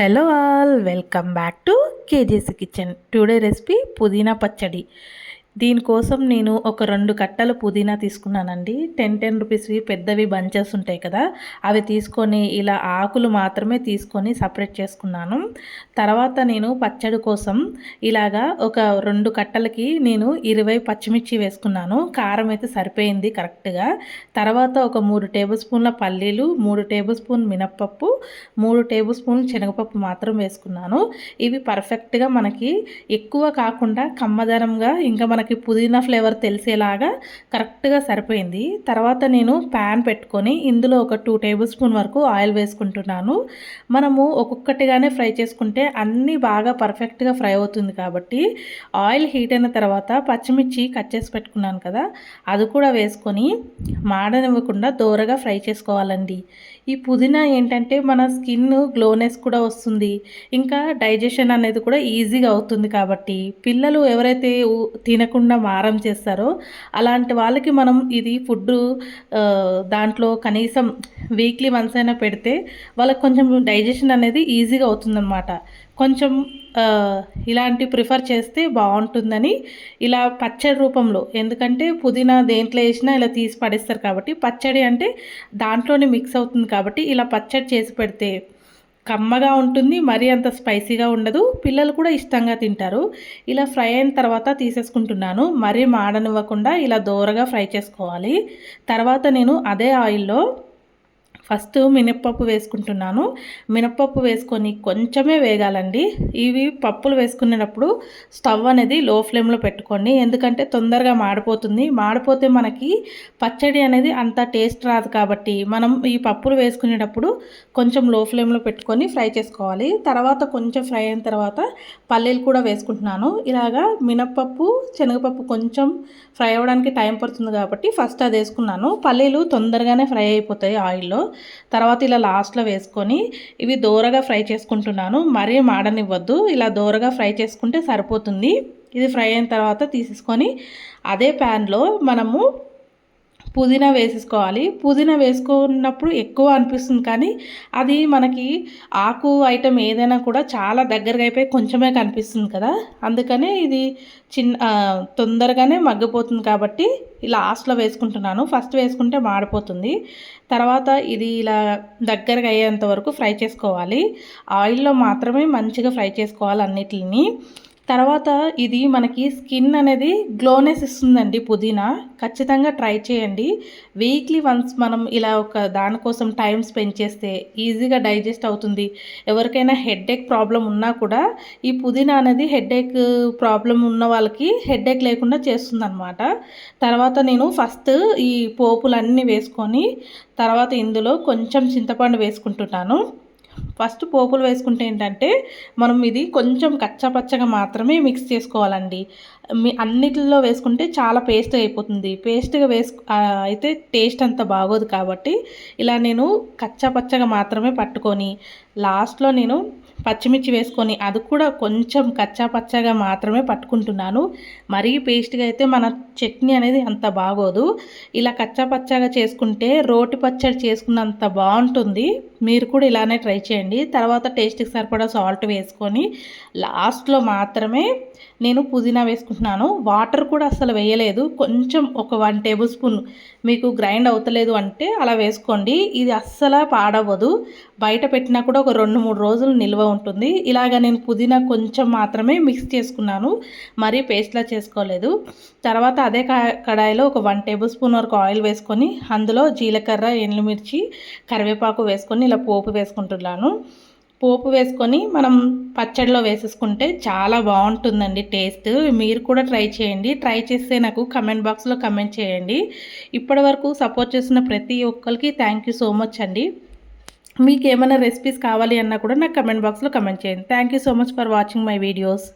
Hello all welcome back to KGC kitchen. Today recipe పుదీనా పచ్చడి. దీనికోసం నేను ఒక రెండు కట్టలు పుదీనా తీసుకున్నానండి. టెన్ టెన్ రూపీస్వి పెద్దవి బంచెస్ ఉంటాయి కదా అవి తీసుకొని ఇలా ఆకులు మాత్రమే తీసుకొని సపరేట్ చేసుకున్నాను. తర్వాత నేను పచ్చడి కోసం ఇలాగా ఒక రెండు కట్టలకి నేను ఇరవై పచ్చిమిర్చి వేసుకున్నాను. కారం అయితే సరిపోయింది కరెక్ట్గా. తర్వాత ఒక మూడు టేబుల్ స్పూన్ల పల్లీలు మూడు టేబుల్ స్పూన్ మినప్పప్పు మూడు టేబుల్ స్పూన్ శనగపప్పు మాత్రం వేసుకున్నాను. ఇవి పర్ఫెక్ట్గా మనకి ఎక్కువ కాకుండా కమ్మదనంగా ఇంకా మనకి మనకి పుదీనా ఫ్లేవర్ తెలిసేలాగా కరెక్ట్గా సరిపోయింది. తర్వాత నేను ప్యాన్ పెట్టుకొని ఇందులో ఒక టూ టేబుల్ స్పూన్ వరకు ఆయిల్ వేసుకుంటున్నాను. మనము ఒక్కొక్కటిగానే ఫ్రై చేసుకుంటే అన్నీ బాగా పర్ఫెక్ట్గా ఫ్రై అవుతుంది కాబట్టి ఆయిల్ హీట్ అయిన తర్వాత పచ్చిమిర్చి కట్ చేసి పెట్టుకున్నాను కదా అది కూడా వేసుకొని మాడనివ్వకుండా దోరగా ఫ్రై చేసుకోవాలండి. ఈ పుదీనా ఏంటంటే మన స్కిన్ గ్లోనెస్ కూడా వస్తుంది. ఇంకా డైజెషన్ అనేది కూడా ఈజీగా అవుతుంది కాబట్టి పిల్లలు ఎవరైతే తినకుండా మారం చేస్తారో అలాంటి వాళ్ళకి మనం ఇది ఫుడ్ దాంట్లో కనీసం వీక్లీ వన్స్ అయినా పెడితే వాళ్ళకి కొంచెం డైజెషన్ అనేది ఈజీగా అవుతుందన్నమాట. కొంచెం ఇలాంటి ప్రిఫర్ చేస్తే బాగుంటుందని ఇలా పచ్చడి రూపంలో. ఎందుకంటే పుదీనా దేంట్లో వేసినా ఇలా తీసి పడేస్తారు కాబట్టి పచ్చడి అంటే దాంట్లోనే మిక్స్ అవుతుంది కాబట్టి ఇలా పచ్చడి చేసి పెడితే కమ్మగా ఉంటుంది మరీ అంత స్పైసీగా ఉండదు. పిల్లలు కూడా ఇష్టంగా తింటారు. ఇలా ఫ్రై అయిన తర్వాత తీసేసుకుంటున్నాను. మరీ మాడనివ్వకుండా ఇలా దోరగా ఫ్రై చేసుకోవాలి. తర్వాత నేను అదే ఆయిల్లో ఫస్ట్ మినప్పప్పు వేసుకుంటున్నాను. మినప్పప్పు వేసుకొని కొంచెమే వేగాలండి. ఇవి పప్పులు వేసుకునేటప్పుడు స్టవ్ అనేది లో ఫ్లేమ్లో పెట్టుకోండి. ఎందుకంటే తొందరగా మాడిపోతుంది. మాడిపోతే మనకి పచ్చడి అనేది అంత టేస్ట్ రాదు కాబట్టి మనం ఈ పప్పులు వేసుకునేటప్పుడు కొంచెం లో ఫ్లేమ్లో పెట్టుకొని ఫ్రై చేసుకోవాలి. తర్వాత కొంచెం ఫ్రై అయిన తర్వాత పల్లీలు కూడా వేసుకుంటున్నాను. ఇలాగా మినప్పప్పు శనగపప్పు కొంచెం ఫ్రై అవ్వడానికి టైం పడుతుంది కాబట్టి ఫస్ట్ అది వేసుకున్నాను. పల్లీలు తొందరగానే ఫ్రై అయిపోతాయి ఆయిల్లో. తర్వాత ఇలా లాస్ట్లో వేసుకొని ఇవి దోరగా ఫ్రై చేసుకుంటున్నాను. మరీ మాడనివ్వద్దు. ఇలా దోరగా ఫ్రై చేసుకుంటే సరిపోతుంది. ఇది ఫ్రై అయిన తర్వాత తీసేసుకొని అదే ప్యాన్లో మనము పుదీనా వేసేసుకోవాలి. పుదీనా వేసుకున్నప్పుడు ఎక్కువ అనిపిస్తుంది కానీ అది మనకి ఆకు ఐటెం ఏదైనా కూడా చాలా దగ్గరగా అయిపోయి కొంచెమే కనిపిస్తుంది కదా. అందుకనే ఇది చిన్న తొందరగానే మగ్గిపోతుంది కాబట్టి లాస్ట్లో వేసుకుంటున్నాను. ఫస్ట్ వేసుకుంటే మాడిపోతుంది. తర్వాత ఇది ఇలా దగ్గరగా అయ్యేంత వరకు ఫ్రై చేసుకోవాలి. ఆయిల్లో మాత్రమే మంచిగా ఫ్రై చేసుకోవాలి అన్నిటిని. తర్వాత ఇది మనకి స్కిన్ అనేది గ్లోనెస్ ఇస్తుందండి పుదీనా. ఖచ్చితంగా ట్రై చేయండి. వీక్లీ వన్స్ మనం ఇలా ఒక దానికోసం టైం స్పెండ్ చేస్తే ఈజీగా డైజెస్ట్ అవుతుంది. ఎవరికైనా హెడ్ఏక్ ప్రాబ్లం ఉన్నా కూడా ఈ పుదీనా అనేది హెడ్ఏక్ ప్రాబ్లం ఉన్న వాళ్ళకి హెడ్ఏక్ లేకుండా చేస్తుంది అనమాట తర్వాత నేను ఫస్ట్ ఈ పోపులన్నీ వేసుకొని తర్వాత ఇందులో కొంచెం చింతపండు వేసుకుంటున్నాను. ఫస్ట్ పోపులు వేసుకుంటే ఏంటంటే మనం ఇది కొంచెం కచ్చపచ్చగా మాత్రమే మిక్స్ చేసుకోవాలండి. మీ అన్నిటిలో వేసుకుంటే చాలా పేస్ట్ అయిపోతుంది. పేస్ట్గా వేసు అయితే టేస్ట్ అంత బాగోదు కాబట్టి ఇలా నేను కచ్చపచ్చగా మాత్రమే పట్టుకొని లాస్ట్లో నేను పచ్చిమిర్చి వేసుకొని అది కూడా కొంచెం కచ్చా పచ్చగా మాత్రమే పట్టుకుంటున్నాను. మరీ పేస్ట్గా అయితే మన చట్నీ అనేది అంత బాగోదు. ఇలా కచ్చాపచ్చగా చేసుకుంటే రోటి పచ్చడి చేసుకున్నంత బాగుంటుంది. మీరు కూడా ఇలానే ట్రై చేయండి. తర్వాత టేస్ట్కి సరిపడా సాల్ట్ వేసుకొని లాస్ట్లో మాత్రమే నేను పుదీనా వేసుకుంటున్నాను. వాటర్ కూడా అసలు వేయలేదు. కొంచెం ఒక వన్ టేబుల్ స్పూన్ మీకు గ్రైండ్ అవుతలేదు అంటే అలా వేసుకోండి. ఇది అస్సలు పాడవదు బయట పెట్టినా కూడా ఒక రెండు మూడు రోజులు నిల్వ ఉంటుంది. ఇలాగ నేను పుదీనా కొంచెం మాత్రమే మిక్స్ చేసుకున్నాను. మరీ పేస్ట్లా చేసుకోలేదు. తర్వాత అదే కడాయిలో ఒక వన్ టేబుల్ స్పూన్ వరకు ఆయిల్ వేసుకొని అందులో జీలకర్ర ఎండుమిర్చి కరివేపాకు వేసుకొని ఇలా పోపు వేసుకుంటున్నాను. పోపు వేసుకొని మనం పచ్చడిలో వేసేసుకుంటే చాలా బాగుంటుందండి టేస్ట్. మీరు కూడా ట్రై చేయండి. ట్రై చేస్తే నాకు కమెంట్ బాక్స్లో కమెంట్ చేయండి. ఇప్పటి వరకు సపోర్ట్ చేసిన ప్రతి ఒక్కరికి థ్యాంక్ యూ సో మచ్ అండి. మీకు ఏమైనా రెసిపీస్ కావాలి అన్నా కూడా నాకు కమెంట్ బాక్స్లో కమెంట్ చేయండి. Thank you so much for watching my videos.